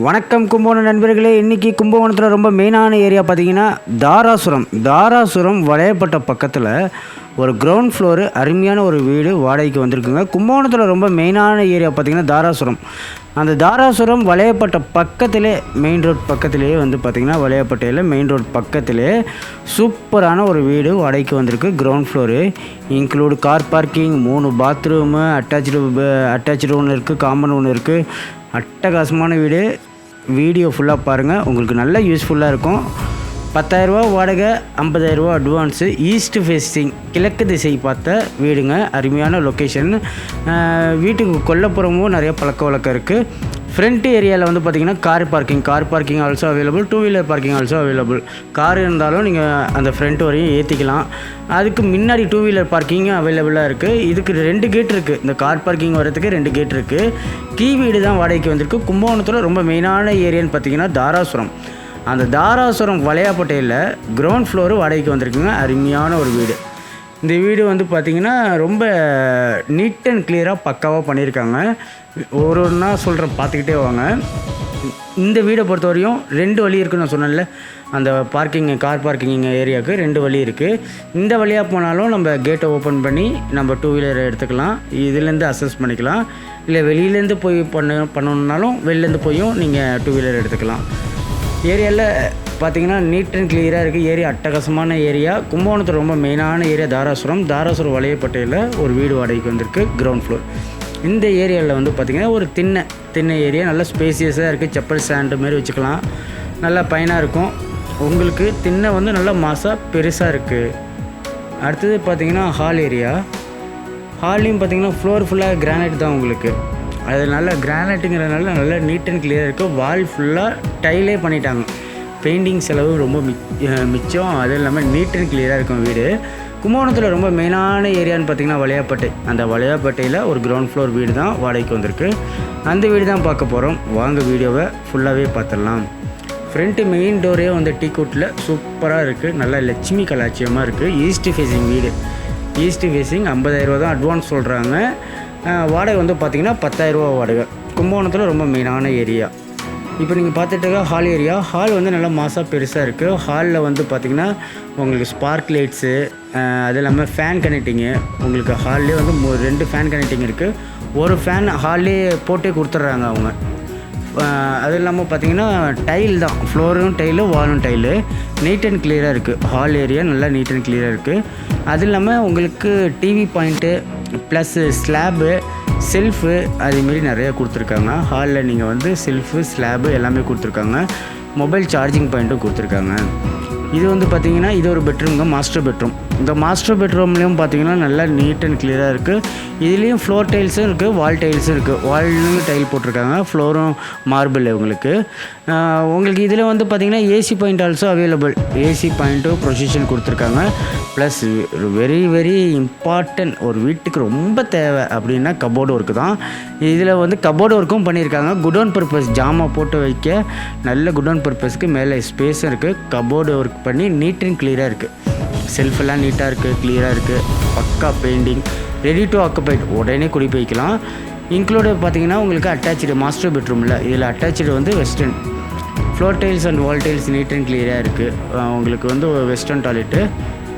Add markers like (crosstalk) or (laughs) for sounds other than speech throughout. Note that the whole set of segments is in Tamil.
வணக்கம் கும்பகோணம் நண்பர்களே. இன்றைக்கி கும்பகோணத்தில் ரொம்ப மெயினான ஏரியா பார்த்தீங்கன்னா தாராசுரம். தாராசுரம் வளையப்பட்ட பக்கத்தில் ஒரு கிரவுண்ட் ஃப்ளோரு அருமையான ஒரு வீடு வாடகைக்கு வந்திருக்குங்க. கும்பகோணத்தில் ரொம்ப மெயினான ஏரியா பார்த்தீங்கன்னா தாராசுரம். அந்த தாராசுரம் வளையப்பட்ட பக்கத்திலே மெயின் ரோட் பக்கத்திலேயே வந்து பார்த்திங்கன்னா வளையப்பட்டையில் மெயின் ரோட் பக்கத்திலே சூப்பரான ஒரு வீடு வாடகைக்கு வந்திருக்கு. Ground floor include car parking மூணு பாத்ரூமு அட்டாச்சு அட்டாச்சு ஒன்று இருக்குது காமன் ஒன்று இருக்குது அட்டகாசமான வீடு. வீடியோ ஃபுல்லாக பாருங்கள் உங்களுக்கு நல்ல யூஸ்ஃபுல்லாக இருக்கும். பத்தாயிரரூபா வாடகை ஐம்பதாயிரரூபா அட்வான்ஸு ஈஸ்ட் ஃபேஸிங் கிழக்கு திசை பார்த்த வீடுங்க. அருமையான லொக்கேஷன் வீட்டுக்கு கொல்லப்புறமும் நிறைய பழக்க வழக்கம் இருக்குது ஃப்ரண்ட் ஏரியாவில் வந்து பார்த்தீங்கன்னா car parking car parking also available two wheeler parking also available car இருந்தாலும் நீங்கள் அந்த ஃப்ரண்ட் வரையும் ஏற்றிக்கலாம் அதுக்கு முன்னாடி டூ வீலர் பார்க்கிங்கும் அவைலபிளாக இருக்குது இதுக்கு ரெண்டு கேட் இருக்குது இந்த கார் பார்க்கிங் வரதுக்கு ரெண்டு கேட் இருக்குது கீ வீடு தான் வாடகைக்கு வந்திருக்கு. கும்பகோணத்தில் ரொம்ப மெயினான ஏரியான்னு பார்த்தீங்கன்னா தாராசுரம். அந்த தாராசுரம் வளையாப்பட்டையில் கிரவுண்ட் ஃப்ளோரு வாடகைக்கு வந்திருக்குங்க. அருமையான ஒரு வீடு. இந்த வீடு வந்து பார்த்திங்கன்னா ரொம்ப நீட் அண்ட் கிளியராக பக்காவாக பண்ணியிருக்காங்க ஒரு ஒன்றா சொல்கிறேன் பார்த்துக்கிட்டே வாங்க. இந்த வீடை பொறுத்தவரையும் ரெண்டு வழி இருக்குன்னு நான் சொன்னேன்ல. அந்த பார்க்கிங் கார் பார்க்கிங் ஏரியாவுக்கு ரெண்டு வழி இருக்குது இந்த வழியாக போனாலும் நம்ம கேட்டை ஓப்பன் பண்ணி நம்ம டூ வீலர் எடுத்துக்கலாம். இதுலேருந்து அசஸ் பண்ணிக்கலாம். இல்லை வெளியிலேருந்து போய் பண்ண பண்ணணுன்னாலும் வெளிலேருந்து போயும் நீங்கள் டூ வீலர் எடுத்துக்கலாம். ஏரியாவில் பார்த்தீங்கன்னா நீட் அண்ட் கிளியராக இருக்குது ஏரியா அட்டகாசமான ஏரியா. கும்பகோணத்தில் ரொம்ப மெயினான ஏரியா தாராசுரம். தாராசுரம் வளையப்பட்டையில் ஒரு வீடு வாடகைக்கு வந்திருக்கு கிரவுண்ட் ஃப்ளோர் இந்த ஏரியாவில் வந்து பார்த்திங்கன்னா ஒரு திண்ணை திண்ணை ஏரியா. நல்லா ஸ்பேசியஸாக இருக்குது செப்பல் ஸ்டாண்டு மாரி வச்சுக்கலாம். நல்லா பயனாக இருக்கும். உங்களுக்கு திண்ணை வந்து நல்லா மாசாக பெருசாக இருக்குது அடுத்தது பார்த்திங்கன்னா ஹால் ஏரியா ஹால்லையும் பார்த்தீங்கன்னா ஃப்ளோர் ஃபுல்லாக கிரானைட் தான் உங்களுக்கு. அது கிரானைட்டுங்கிறதுனால நல்லா நீட் அண்ட் கிளியராக இருக்குது வால் ஃபுல்லாக டைலே பண்ணிட்டாங்க. பெயிண்டிங் செலவு ரொம்ப மி மிச்சம். அதுவும் இல்லாமல் நீட் அண்ட் கிளியராக இருக்கும் வீடு. கும்பகோணத்தில் ரொம்ப மெயினான ஏரியான்னு பார்த்தீங்கன்னா வளையாப்பட்டை. அந்த வளையாப்பட்டையில் ஒரு கிரவுண்ட் ஃப்ளோர் வீடு தான் வாடகைக்கு வந்திருக்கு. அந்த வீடு தான் பார்க்க போகிறோம் வாங்க வீடியோவை ஃபுல்லாகவே பார்த்துடலாம் ஃப்ரண்ட்டு மெயின் டோரே வந்து டீ கோட்டில் சூப்பராக இருக்குது நல்லா லட்சுமி கலாச்சியமாக இருக்குது ஈஸ்ட் ஃபேஸிங் வீடு. ஈஸ்ட் ஃபேஸிங் ஐம்பதாயிரரூவா தான் அட்வான்ஸ் சொல்கிறாங்க வாடகை வந்து பார்த்திங்கன்னா பத்தாயிரரூவா வாடகை. கும்பகோணத்தில் ரொம்ப மெயினான ஏரியா. இப்போ நீங்கள் பார்த்துட்டு ஹால் ஏரியா ஹால் வந்து நல்லா மாசாக பெருசாக இருக்குது ஹாலில் வந்து பார்த்திங்கன்னா உங்களுக்கு ஸ்பார்க் லைட்ஸு அது இல்லாமல் ஃபேன் கனெக்டிங்கு உங்களுக்கு ஹால்லே வந்து ரெண்டு ஃபேன் கனெக்டிங் இருக்குது ஒரு ஃபேன் ஹால்லே போட்டே கொடுத்துட்றாங்க அவங்க. அது இல்லாமல் பார்த்தீங்கன்னா டைல் தான். ஃப்ளோரும் டைலு வாலும் டைலு நீட் அண்ட் கிளியராக இருக்குது ஹால் ஏரியா நல்லா நீட் அண்ட் கிளியராக இருக்குது அது இல்லாமல் உங்களுக்கு TV point plus slab shelf அதேமாரி நிறையா கொடுத்துருக்காங்க. ஹாலில் நீங்கள் வந்து செல்ஃபு ஸ்லாபு எல்லாமே கொடுத்துருக்காங்க. மொபைல் சார்ஜிங் பாயிண்ட்டும் கொடுத்துருக்காங்க. இது வந்து பார்த்தீங்கன்னா இது ஒரு பெட்ரூம்ங்க மாஸ்டர் பெட்ரூம். இந்த மாஸ்டர் பெட்ரூம்லேயும் பார்த்தீங்கன்னா நல்லா நீட் அண்ட் கிளியராக இருக்குது இதுலேயும் ஃப்ளோர் டைல்ஸும் இருக்குது வால் டைல்ஸும் இருக்குது வால்லையும் டைல் போட்டிருக்காங்க. ஃப்ளோரும் மார்பிள் உங்களுக்கு. உங்களுக்கு இதில் வந்து பார்த்தீங்கன்னா AC point also available AC பாயிண்ட்டும் ப்ரொசிஷன் கொடுத்துருக்காங்க. ப்ளஸ் வெரி வெரி இம்பார்ட்டன்ட் ஒரு வீட்டுக்கு ரொம்ப தேவை அப்படின்னா கபோர்டு ஒர்க்கு தான். இதில் வந்து கபோர்டு ஒர்க்கும் பண்ணியிருக்காங்க. குடோன் பர்பஸ் ஜாமா போட்டு வைக்க. நல்ல குடோன் பர்பஸ்க்கு மேலே ஸ்பேஸும் இருக்குது கபோர்டு ஒர்க் பண்ணி நீட் அண்ட் கிளியராக இருக்குது செல்ஃபெல்லாம் நீட்டாக இருக்குது கிளியராக இருக்குது பக்கா பெயிண்டிங் ரெடி டு ஆக்குபைட் உடனே குடி போய்க்கலாம். இன்க்ளூடு பார்த்தீங்கன்னா உங்களுக்கு அட்டாச்சு மாஸ்டர் பெட்ரூமில் இதில் அட்டாச்சு வந்து western floor tiles and wall tiles neat and கிளியராக இருக்குது உங்களுக்கு வந்து வெஸ்டர்ன் டாய்லெட்டு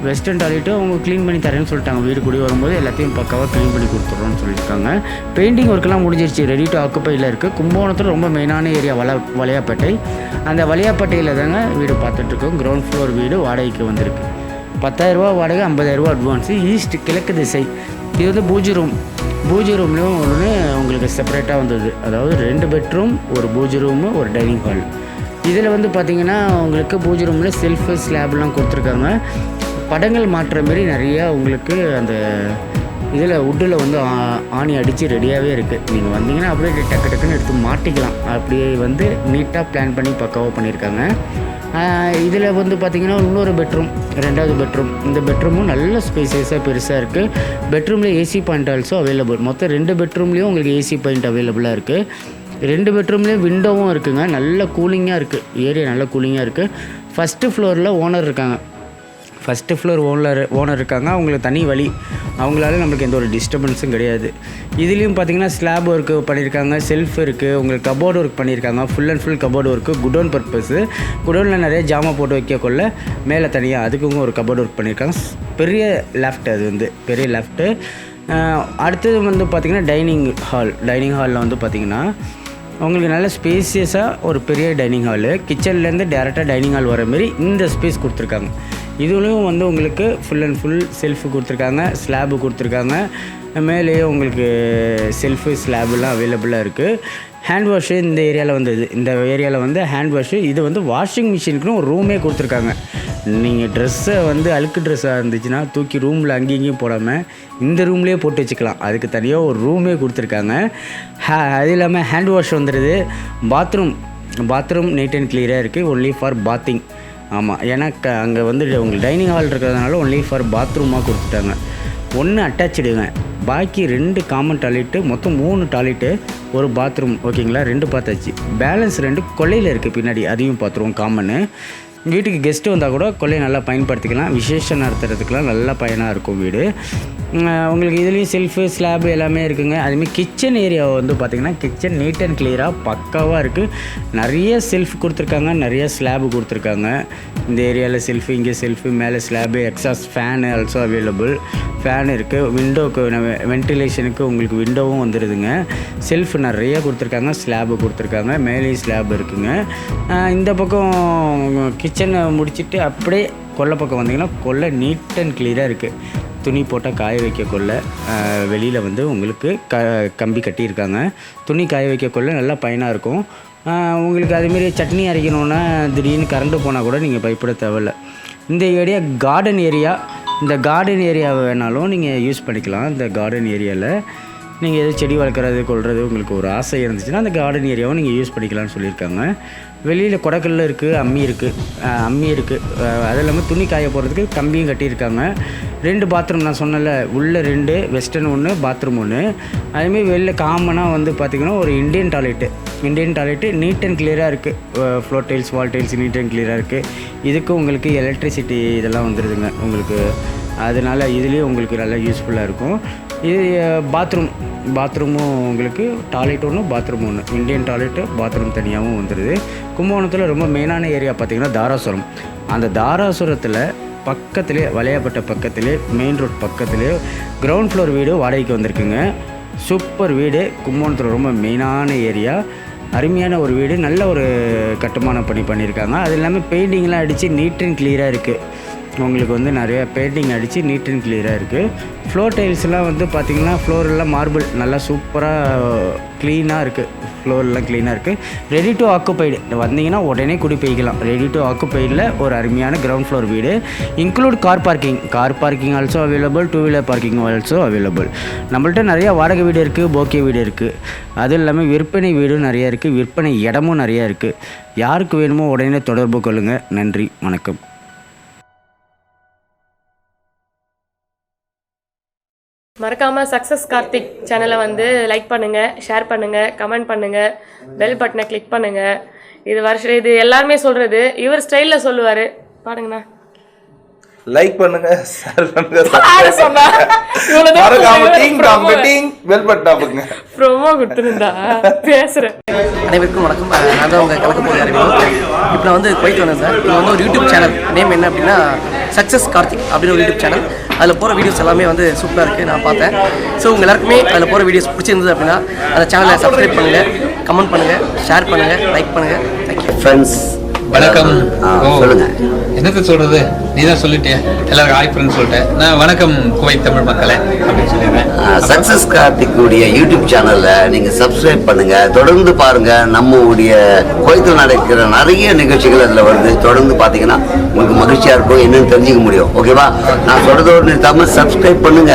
வெஸ்டர்ன் டாய்லெட்டு அவங்க க்ளீன் பண்ணி தரேன்னு சொல்லிட்டாங்க. வீடு குடி வரும்போது எல்லாத்தையும் பக்காவாக க்ளீன் பண்ணி கொடுத்துட்றோன்னு சொல்லியிருக்காங்க. பெயிண்டிங் ஒர்க்கெலாம் முடிஞ்சிருச்சு. ரெடி டு ஆக்குப்பையில் இருக்குது கும்பகோணத்தில் ரொம்ப மெயினான ஏரியா வள வளையாப்பேட்டை. அந்த வளையாப்பேட்டையில் தாங்க வீடு பார்த்துட்ருக்கோம் கிரவுண்ட் ஃப்ளோர் வீடு வாடகைக்கு வந்திருக்கு. பத்தாயிரரூபா வாடகை ஐம்பதாயிரரூபா அட்வான்ஸு ஈஸ்ட் கிழக்கு திசை. இது வந்து பூஜை ரூம் பூஜை ரூம்லேயும் ஒன்று உங்களுக்கு செப்பரேட்டாக வந்தது. அதாவது ரெண்டு பெட்ரூம் ஒரு பூஜை ரூமு ஒரு டைனிங் ஹால் இதில் வந்து பார்த்திங்கன்னா உங்களுக்கு பூஜை ரூமில் செல்ஃபு ஸ்லாப்லாம் கொடுத்துருக்காங்க. படங்கள் மாற்றுற மாரி நிறையா உங்களுக்கு அந்த இதில் உட்டில் வந்து ஆ- ஆணி அடித்து ரெடியாகவே இருக்குது நீங்கள் வந்தீங்கன்னா அப்படியே டக்கு டக்குன்னு எடுத்து மாட்டிக்கலாம். அப்படியே வந்து நீட்டாக பிளான் பண்ணி பக்காவாக பண்ணியிருக்காங்க. இதில் வந்து பார்த்திங்கன்னா இன்னொரு பெட்ரூம் ரெண்டாவது பெட்ரூம் இந்த பெட்ரூமும் நல்ல ஸ்பேசியஸாக பெருசாக இருக்குது பெட்ரூமில் ஏசி பாயிண்ட் ஆல்சோ அவைலபிள் மொத்தம் ரெண்டு பெட்ரூம்லேயும் உங்களுக்கு ஏசி பாயிண்ட் அவைலபிளாக இருக்குது ரெண்டு பெட்ரூம்லேயும் விண்டோவும் இருக்குங்க. நல்ல கூலிங்காக இருக்குது ஏரியா நல்ல கூலிங்காக இருக்குது ஃபஸ்ட்டு ஃப்ளோரில் ஓனர் இருக்காங்க. ஃபஸ்ட்டு ஃப்ளோர் ஓனர் ஓனர் இருக்காங்க. அவங்களுக்கு தனி வழி. அவங்களால நம்மளுக்கு எந்த ஒரு டிஸ்டர்பன்ஸும் கிடையாது. இதுலேயும் பார்த்தீங்கன்னா ஸ்லாப் ஒர்க்கு பண்ணியிருக்காங்க செல்ஃப் இருக்குது உங்களுக்கு கபோர்டு ஒர்க் பண்ணியிருக்காங்க full and full cupboard work godown purpose குடோனில் நிறைய ஜாமா போட்டு வைக்கக்குள்ள மேலே தனியாக அதுக்கும் ஒரு கபோர்டு ஒர்க் பண்ணியிருக்காங்க பெரிய லெஃப்ட் அது வந்து பெரிய லெஃப்ட்டு அடுத்தது வந்து பார்த்திங்கன்னா டைனிங் ஹால் டைனிங் ஹாலில் வந்து பார்த்திங்கன்னா உங்களுக்கு நல்ல ஸ்பேசியஸாக ஒரு பெரிய டைனிங் ஹாலு கிச்சன்லேருந்து டேரெக்டாக டைனிங் ஹால் வர மாதிரி இந்த ஸ்பேஸ் கொடுத்துருக்காங்க. இதுலேயும் வந்து உங்களுக்கு ஃபுல் அண்ட் ஃபுல் செல்ஃபு கொடுத்துருக்காங்க ஸ்லாபு கொடுத்துருக்காங்க. மேலேயே உங்களுக்கு செல்ஃபு ஸ்லாபுலாம் அவைலபிளாக இருக்குது ஹேண்ட் வாஷு இந்த ஏரியாவில் வந்தது. இந்த ஏரியாவில் வந்து ஹேண்ட் வாஷு இது வந்து வாஷிங் மிஷினுக்குன்னு ஒரு ரூமே கொடுத்துருக்காங்க. நீங்கள் ட்ரெஸ்ஸை வந்து அழுக்கு ட்ரெஸ்ஸாக இருந்துச்சுன்னா தூக்கி ரூமில் அங்கேயும் இங்கேயும் போடாமல் இந்த ரூம்லேயே போட்டு வச்சுக்கலாம். அதுக்கு தனியாக ஒரு ரூமே கொடுத்துருக்காங்க. ஹே அது இல்லாமல் ஹேண்ட் வாஷ் வந்துடுது பாத்ரூம் பாத்ரூம் நீட் அண்ட் கிளியராக இருக்குது ஒன்லி ஃபார் பாத்திங் ஆமாம் ஏன்னா க அங்கே வந்து உங்களுக்கு டைனிங் ஹால் இருக்கிறதுனால ஒன்லி ஃபார் பாத்ரூமாக கொடுத்துட்டாங்க. ஒன்று அட்டாச்சிடுங்க பாக்கி ரெண்டு காமன் டாய்லெட்டு மொத்தம் மூணு டாய்லெட்டு ஒரு பாத்ரூம் ஓகேங்களா ரெண்டு பார்த்தாச்சு. பேலன்ஸ் ரெண்டு கொல்லையில் இருக்குது பின்னாடி அதையும் பார்த்துருவோம் காமனு வீட்டுக்கு கெஸ்ட்டு வந்தால் கூட கொள்ளையை நல்லா பயன்படுத்திக்கலாம். விசேஷம் நடத்துறதுக்கெலாம் நல்ல பயனாக இருக்கும் வீடு. உங்களுக்கு இதுலேயும் செல்ஃபு ஸ்லாபு எல்லாமே இருக்குங்க. அதுமாதிரி கிச்சன் ஏரியா வந்து பார்த்திங்கன்னா கிச்சன் நீட் அண்ட் கிளியராக பக்காவாக இருக்குது நிறைய செல்ஃப் கொடுத்துருக்காங்க நிறைய ஸ்லாபு கொடுத்துருக்காங்க. இந்த ஏரியாவில் செல்ஃபு இங்கே செல்ஃபு மேலே slab exhaust fan also available fan இருக்குது விண்டோக்கு வென்டிலேஷனுக்கு உங்களுக்கு விண்டோவும் வந்துடுதுங்க செல்ஃப் நிறைய கொடுத்துருக்காங்க ஸ்லாபு கொடுத்துருக்காங்க மேலேயும் ஸ்லாப் இருக்குங்க. இந்த பக்கம் கிச்சனை முடிச்சுட்டு அப்படியே கொல்லை பக்கம் வந்தீங்கன்னா கொல்லை நீட் அண்ட் கிளியராக இருக்குது துணி போட்டால் காய வைக்க கொள்ள வெளியில் வந்து உங்களுக்கு க கம்பி கட்டியிருக்காங்க. துணி காய வைக்க கொள்ள நல்லா பயனாக இருக்கும். உங்களுக்கு அதுமாரி சட்னி அரைக்கணுன்னா திடீர்னு கரண்ட்டு போனால் கூட நீங்கள் பயப்பட தேவையில்ல. இந்த ஏரியா கார்டன் ஏரியா இந்த கார்டன் ஏரியாவை வேணாலும் நீங்கள் யூஸ் பண்ணிக்கலாம். இந்த கார்டன் ஏரியாவில் நீங்கள் எதுவும் செடி வளர்க்குறது கொள்வது உங்களுக்கு ஒரு ஆசை இருந்துச்சுன்னா அந்த கார்டன் ஏரியாவும் நீங்கள் யூஸ் பண்ணிக்கலாம்னு சொல்லியிருக்காங்க. வெளியில் கொடக்கல்ல இருக்குது அம்மி இருக்குது அம்மி இருக்குது அது இல்லாமல் துணி காய போகிறதுக்கு கம்பியும் கட்டியிருக்காங்க. ரெண்டு பாத்ரூம் நான் சொன்னல உள்ளே ரெண்டு வெஸ்டர்ன் ஒன்று பாத்ரூம் ஒன்று அதேமாதிரி வெளில காமனாக வந்து பார்த்திங்கன்னா ஒரு Indian toilet Indian toilet neat and கிளியராக இருக்குது floor tiles wall tiles neat and கிளியராக இருக்குது இதுக்கு உங்களுக்கு எலக்ட்ரிசிட்டி இதெல்லாம் வந்துடுதுங்க உங்களுக்கு அதனால் இதுலேயும் உங்களுக்கு நல்லா யூஸ்ஃபுல்லாக இருக்கும். இது பாத்ரூம் பாத்ரூமும் உங்களுக்கு டாய்லெட் ஒன்று பாத்ரூம் ஒன்று இந்தியன் டாய்லெட்டு பாத்ரூம் தனியாகவும் வந்துடுது கும்பகோணத்தில் ரொம்ப மெயினான ஏரியா பார்த்திங்கன்னா தாராசுரம். அந்த தாராசுரத்தில் பக்கத்துலேயே வளையாப்பட்ட பக்கத்திலே மெயின் ரோட் பக்கத்திலே கிரவுண்ட் ஃப்ளோர் வீடு வாடகைக்கு வந்திருக்குங்க. சூப்பர் வீடு கும்பகோணத்தில் ரொம்ப மெயினான ஏரியா அருமையான ஒரு வீடு நல்ல ஒரு கட்டுமான பணி பண்ணியிருக்காங்க. அது இல்லாமல் பெயிண்டிங்லாம் அடித்து நீட் அண்ட் கிளியராக இருக்குது உங்களுக்கு வந்து நிறைய பெயிண்டிங் அடித்து நீட் அண்ட் கிளியராக இருக்குது ஃப்ளோர் டைல்ஸ்லாம் வந்து பார்த்திங்கன்னா ஃப்ளோரெல்லாம் மார்பிள் நல்லா சூப்பராக க்ளீனாக இருக்குது ஃப்ளோர்லாம் க்ளீனாக இருக்குது ரெடி டு ஆக்குப்பைடு வந்தீங்கன்னா உடனே குடி போய்க்கலாம். ரெடி டு ஆக்குப்பைடில் ஒரு அருமையான கிரவுண்ட் ஃப்ளோர் வீடு. Include car parking car parking also available two wheeler parking also available நம்மள்ட்ட நிறைய வாடகை வீடு இருக்குது போக்கே வீடு இருக்குது அதுவும் இல்லாமல் விற்பனை வீடும் நிறையா இருக்குது விற்பனை இடமும் நிறையா இருக்குது யாருக்கு வேணுமோ உடனே தொடர்பு கொள்ளுங்கள் நன்றி வணக்கம். மறக்காம சக்ஸஸ் கார்த்திக் சேனலை வந்து லைக் பண்ணுங்க ஷேர் பண்ணுங்க கமெண்ட் பண்ணுங்க பெல் பட்டனை கிளிக் பண்ணுங்க. இது வருஷம் இது எல்லாருமே சொல்றது இவர் ஸ்டைல்ல சொல்லுவாரு. பாருங்கண்ணா. லைக் பண்ணுங்க ஷேர் பண்ணுங்க (laughs) ப்ரோமோ கொடுத்துருந்தா பேசுறேன். அனைவருக்கும் வணக்கம். நான் தான் உங்கள் கலக்க போகிற அறிவு இப்போ நான் வந்து குவைத் வந்தேன் சார். இது வந்து ஒரு யூடியூப் சேனல் நேம் என்ன அப்படின்னா சக்ஸஸ் கார்த்திக் அப்படின்னு ஒரு யூடியூப் சேனல் அதில் போகிற வீடியோஸ் எல்லாமே வந்து சூப்பராக இருக்குது நான் பார்த்தேன். ஸோ உங்கள் எல்லாருக்குமே அதில் போகிற வீடியோஸ் பிடிச்சிருந்தது அப்படின்னா அந்த சேனலை சப்ஸ்கிரைப் பண்ணுங்கள் கமெண்ட் பண்ணுங்கள் ஷேர் பண்ணுங்கள் லைக் பண்ணுங்கள் தேங்க்யூ ஃப்ரெண்ட்ஸ் வணக்கம். சொல்லுங்க. என்னத்த சொல்றது? நீ தான் சொல்லிட்டிய எல்லாருக்கும் ஹாய் ஃப்ரெண்ட்ஸ் சொல்லிட்டேன் நான் வணக்கம் குவைத் தமிழ் மக்களே அப்படின்னு சொல்லிடுறேன். சக்சஸ் கார்த்திக்குடைய யூடியூப் சேனல்ல நீங்க சப்ஸ்கிரைப் பண்ணுங்க. தொடர்ந்து பாருங்க. நம்ம உடைய கோயத்தில் நடக்கிற நிறைய நிகழ்ச்சிகள் அதுல வருது தொடர்ந்து பாத்தீங்கன்னா உங்களுக்கு மகிழ்ச்சியா இருக்கும். என்னன்னு தெரிஞ்சுக்க முடியும். ஓகேவா நான் சொல்றதோடு நிறுத்தாம சப்ஸ்கிரைப் பண்ணுங்க.